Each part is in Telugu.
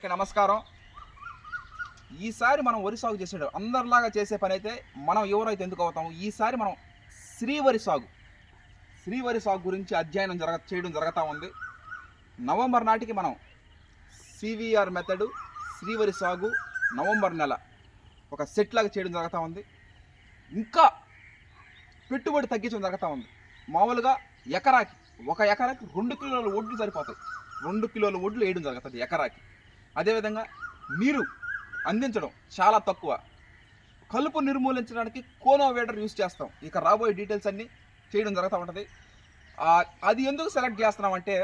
ఓకే, నమస్కారం. ఈసారి మనం వరి సాగు చేసాడు అందరిలాగా చేసే పని అయితే మనం ఎవరైతే ఎందుకు అవుతాము ఈసారి మనం శ్రీవరి సాగు. శ్రీవరి సాగు గురించి అధ్యయనం జరగ చేయడం జరుగుతూ ఉంది. నవంబర్ నాటికి మనం సివిఆర్ మెథడు శ్రీవరి సాగు నవంబర్ నెల ఒక సెట్ లాగా చేయడం జరుగుతూ ఉంది. ఇంకా పెట్టుబడి తగ్గించడం జరుగుతూ ఉంది. మామూలుగా ఎకరాకి ఒక ఎకరాకి రెండు కిలోల ఒడ్లు సరిపోతాయి. రెండు కిలోల ఒడ్లు వేయడం జరుగుతుంది ఎకరాకి. అదేవిధంగా నీరు అందించడం చాలా తక్కువ. కలుపు నిర్మూలించడానికి కోనోవేటర్ యూస్ చేస్తాం. ఇక రాబోయే డీటెయిల్స్ అన్నీ చేయడం జరుగుతూ ఉంటుంది. అది ఎందుకు సెలెక్ట్ చేస్తున్నామంటే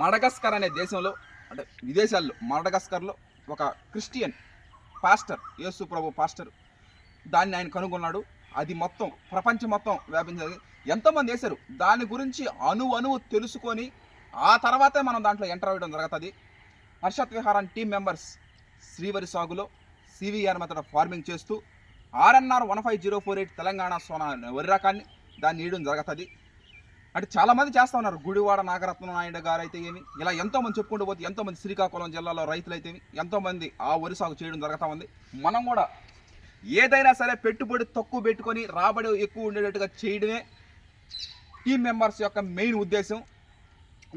మడగస్కర్ అనే దేశంలో అంటే విదేశాల్లో మడగస్కర్లో ఒక క్రిస్టియన్ పాస్టర్ యేసు ప్రభు పాస్టర్ దాన్ని ఆయన కనుగొన్నాడు. అది మొత్తం ప్రపంచం మొత్తం వ్యాపించింది. ఎంతోమంది వేశారు? దాని గురించి అణు అణువు తెలుసుకొని ఆ తర్వాతే మనం దాంట్లో ఎంటర్ అవ్వడం జరుగుతుంది. హర్షత్ విహారాన్ టీం మెంబర్స్ శ్రీవరి సాగులో సివిఆర్ మెథడ్ ఫార్మింగ్ చేస్తూ RNR one five zero four eight Telangana Sona వరి రకాన్ని దాన్ని వేయడం జరుగుతుంది. అంటే చాలామంది చేస్తూ ఉన్నారు. గుడివాడ నాగరత్న నాయుడు గారు అయితే ఏమి ఇలా ఎంతోమంది చెప్పుకుంటూ పోతే ఎంతోమంది శ్రీకాకుళం జిల్లాలో రైతులు అయితే ఎంతోమంది ఆ వరి సాగు చేయడం జరుగుతూ ఉంది. మనం కూడా ఏదైనా సరే పెట్టుబడి తక్కువ పెట్టుకొని రాబడి ఎక్కువ ఉండేటట్టుగా చేయడమే టీం మెంబర్స్ యొక్క మెయిన్ ఉద్దేశం.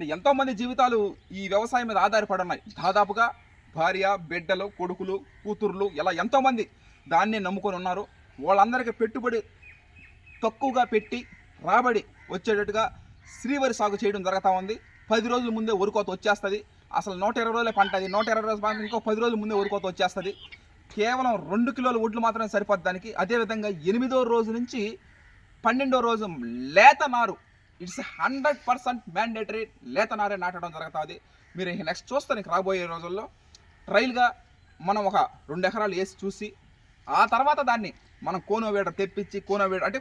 ఎంతోమంది జీవితాలు ఈ వ్యవసాయం మీద ఆధారపడి ఉన్నాయి దాదాపుగా భార్య బిడ్డలు కొడుకులు కూతుర్లు ఇలా ఎంతోమంది దాన్నే నమ్ముకొని ఉన్నారు. వాళ్ళందరికీ పెట్టుబడి తక్కువగా పెట్టి రాబడి వచ్చేటట్టుగా శ్రీవరి సాగు చేయడం జరుగుతూ ఉంది. పది రోజుల ముందే ఉరుకోత వచ్చేస్తుంది. అసలు నూట ఇరవై రోజులే పంట అది. నూట ఇరవై రోజుల పంట ఇంకో పది రోజుల ముందే ఉరుకోత వచ్చేస్తుంది. కేవలం రెండు కిలోల ఒడ్లు మాత్రమే సరిపోద్ది దానికి. అదేవిధంగా ఎనిమిదో రోజు నుంచి పన్నెండో రోజు లేత నారు ఇట్స్ హండ్రెడ్ పర్సెంట్ మ్యాండేటరీ లేత నారే నాటడం జరుగుతుంది. మీరు నెక్స్ట్ చూస్తే నీకు రాబోయే రోజుల్లో ట్రయల్గా మనం ఒక రెండు ఎకరాలు వేసి చూసి ఆ తర్వాత దాన్ని మనం కోనోవేటర్ తెప్పించి కోనోవేటర్ అంటే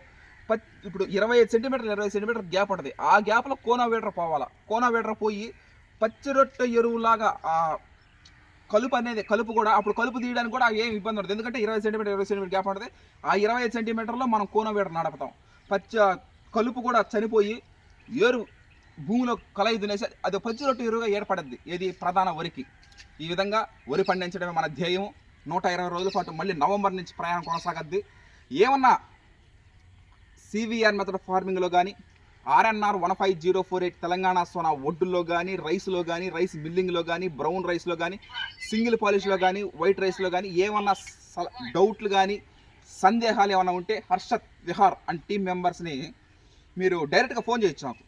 ఇప్పుడు ఇరవై ఐదు సెంటీమీటర్ ఇరవై సెంటీమీటర్ గ్యాప్ ఉంటుంది. ఆ గ్యాప్లో కోనోవేటర్ పోవాలా? కోనోవేటర్ పోయి పచ్చి రొట్టె ఎరువులాగా ఆ కలుపు అనేది కలుపు కూడా అప్పుడు కలుపు తీయడానికి కూడా ఏం ఇబ్బంది ఉండదు. ఎందుకంటే ఇరవై సెంటీమీటర్ ఇరవై సెంటీమీటర్ గ్యాప్ ఉంటుంది. ఆ ఇరవై ఐదు సెంటీమీటర్లో మనం కోనోవేటర్ నడపతాం. పచ్చ కలుపు కూడా చనిపోయి ఏరు భూమిలో కలయి దునేసి అది పచ్చి రొట్టె ఎరువుగా ఏర్పడద్ది. ఏది? ప్రధాన వరికి. ఈ విధంగా వరి పండించడమే మన ధ్యేయం నూట ఇరవై రోజుల పాటు మళ్ళీ నవంబర్ నుంచి ప్రయాణం కొనసాగద్ది. ఏమన్నా సివిఆర్ మెథడ్ ఫార్మింగ్లో కానీ RNR one five zero four eight Telangana Sona ఒడ్డుల్లో కానీ రైస్లో కానీ రైస్ మిల్లింగ్లో కానీ బ్రౌన్ రైస్లో కానీ సింగిల్ పాలిష్లో కానీ వైట్ రైస్లో కానీ ఏమన్నా డౌట్లు కానీ సందేహాలు ఏమైనా ఉంటే హర్షత్ విహార్ అండ్ టీం మెంబర్స్ని మీరు డైరెక్ట్గా ఫోన్ చేయొచ్చు నాకు.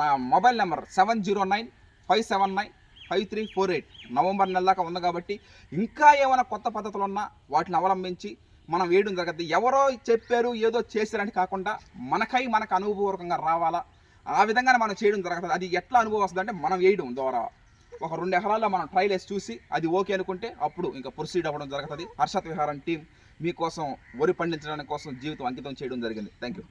నా mobile number seven zero nine five seven nine five three four eight November నెల దాకా ఉంది కాబట్టి ఇంకా ఏమైనా కొత్త పద్ధతులు ఉన్నా వాటిని అవలంబించి మనం వేయడం జరగద్దు. ఎవరో చెప్పారు ఏదో చేశారని కాకుండా మనకై మనకు అనుభవపూర్వకంగా రావాలా? ఆ విధంగానే మనం చేయడం జరుగుతుంది. అది ఎట్లా అనుభవం వస్తుంది అంటే మనం వేయడం ద్వారా. ఒక రెండు ఎకరాల్లో మనం ట్రైల్ వేసి చూసి అది ఓకే అనుకుంటే అప్పుడు ఇంకా ప్రొసీడ్ అవ్వడం జరుగుతుంది. హర్షత్ విహారం టీం మీకోసం వరి పండించడానికి కోసం జీవితం అంకితం చేయడం జరిగింది. Thank you